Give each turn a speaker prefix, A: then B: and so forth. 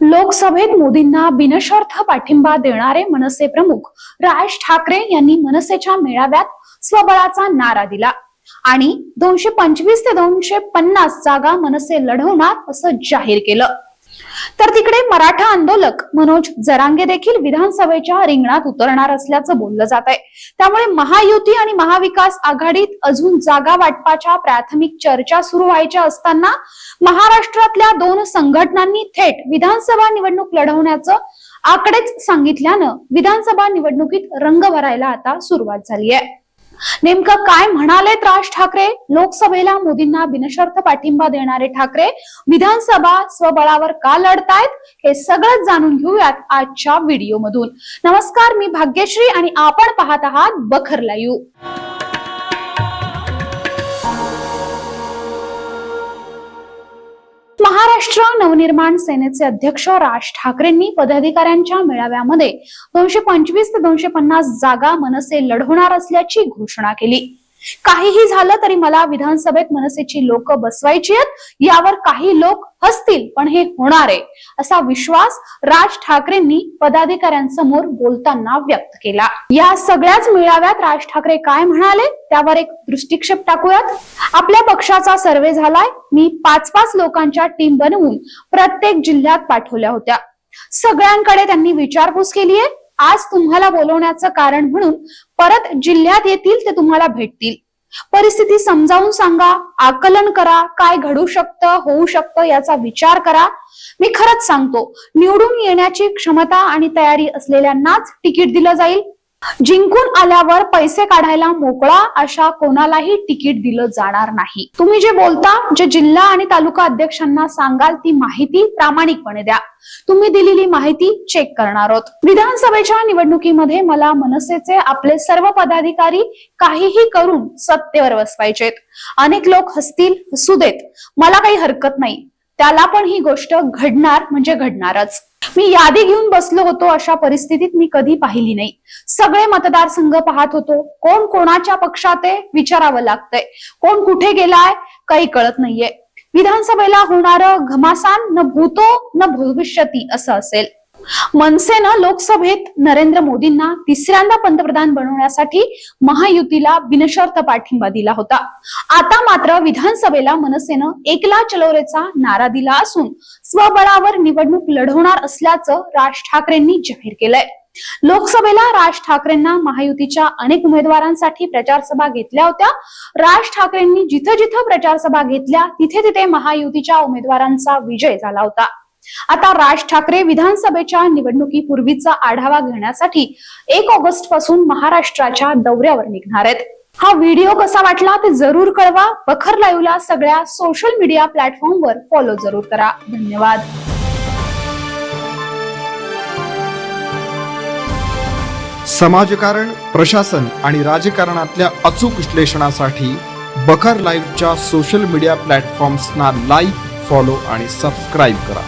A: लोकसभेत मोदींना बिनशर्थ पाठिंबा देणारे मनसे प्रमुख राज ठाकरे यांनी मनसेच्या मेळाव्यात स्वबळाचा नारा दिला. आणि दोनशे पंचवीस ते दोनशे पन्नास जागा मनसे लढवणार असं जाहीर केलं. तर तिकडे मराठा आंदोलक मनोज जरांगे देखील विधानसभेच्या रिंगणात उतरणार असल्याचं बोललं जात आहे. त्यामुळे महायुती आणि महाविकास आघाडीत अजून जागा वाटपाच्या प्राथमिक चर्चा सुरू व्हायच्या असताना महाराष्ट्रातल्या दोन संघटनांनी थेट विधानसभा निवडणूक लढवण्याचं आकडेच सांगितल्यानं विधानसभा निवडणुकीत रंग भरायला आता सुरुवात झाली आहे. नेमकं काय म्हणालेत राज ठाकरे? लोकसभेला मोदींना बिनशर्त पाठिंबा देणारे ठाकरे विधानसभा स्वबळावर का लढतायत? हे सगळं जाणून घेऊयात आजच्या व्हिडिओमधून. नमस्कार मी भाग्यश्री आणि आपण पाहत आहात बखर लाईव्ह. महाराष्ट्र नवनिर्माण सेनेचे अध्यक्ष राज ठाकरेंनी पदाधिकाऱ्यांच्या मेळाव्यामध्ये दोनशे पंचवीस ते दोनशे पन्नास जागा मनसे लढवणार असल्याची घोषणा केली. काहीही झालं तरी मला विधानसभेत मनसेची लोक बसवायची आहेत. यावर काही लोक हसतील पण हे होणार आहे असा विश्वास राज ठाकरेंनी पदाधिकाऱ्यांसमोर बोलताना व्यक्त केला. या सगळ्याच मेळाव्यात राज ठाकरे काय म्हणाले त्यावर एक दृष्टिक्षेप टाकूयात. आपल्या पक्षाचा सर्वे झालाय मी पाच पाच लोकांच्या टीम बनवून प्रत्येक जिल्ह्यात पाठवल्या होत्या. सगळ्यांकडे त्यांनी विचारपूस केली आहे आज तुम्हाला बोलवण्याचं कारण म्हणून परत जिल्ह्यात येतील ते तुम्हाला भेटतील. परिस्थिती समजावून सांगा आकलन करा काय घडू शकतं होऊ शकतं याचा विचार करा. मी खरंच सांगतो निवडून येण्याची क्षमता आणि तयारी असलेल्यांनाच तिकीट दिलं जाईल. जिंकून आल्यावर पैसे काढायला मोकळा अशा कोणालाही तिकीट दिलं जाणार नाही. तुम्ही जे बोलता जे जिल्हा आणि तालुका अध्यक्षांना सांगाल ती माहिती प्रामाणिकपणे द्या. तुम्ही दिलेली माहिती चेक करणार आहोत. विधानसभेच्या निवडणुकीमध्ये मला मनसेचे आपले सर्व पदाधिकारी काहीही करून सत्तेवर बसवायचेत अनेक लोक हसतील हसू देत. मला काही हरकत नाही. त्याला पण ही गोष्ट घडणार म्हणजे घडणारच. मी यादी घेऊन बसलो होतो अशा परिस्थितीत मी कधी पाहिली नाही. सगळे मतदारसंघ पाहत होतो. कोण कोणाच्या पक्षात आहे विचारावं लागतंय. कोण कुठे गेलाय काही कळत नाहीये. विधानसभेला होणारं घमासान न भूतो न भविष्यती असं असेल. मनसेनं लोकसभेत नरेंद्र मोदींना तिसऱ्यांदा पंतप्रधान बनवण्यासाठी महायुतीला बिनशर्त पाठिंबा दिला होता. आता मात्र विधानसभेला मनसेनं एकला चलोरेचा नारा दिला असून स्वबळावर निवडणूक लढवणार असल्याचं राज ठाकरेंनी जाहीर केलंय. लोकसभेला राज ठाकरेंना महायुतीच्या अनेक उमेदवारांसाठी प्रचारसभा घेतल्या होत्या. राज ठाकरेंनी जिथं जिथं प्रचारसभा घेतल्या तिथे तिथे महायुतीच्या उमेदवारांचा विजय झाला होता. आता राज ठाकरे विधानसभेच्या निवडणुकीपूर्वीचा आढावा घेण्यासाठी एक ऑगस्टपासून महाराष्ट्राच्या दौऱ्यावर निघणार आहेत. हा व्हिडिओ कसा वाटला ते जरूर कळवा. बखर लाईव्हला सगळ्या सोशल मीडिया प्लॅटफॉर्मवर फॉलो जरूर करा. धन्यवाद.
B: समाजकारण प्रशासन आणि राजकारणातल्या अचूक विश्लेषणासाठी बखर लाईव्हच्या सोशल मीडिया प्लॅटफॉर्म्सना लाईक फॉलो आणि सबस्क्राईब करा.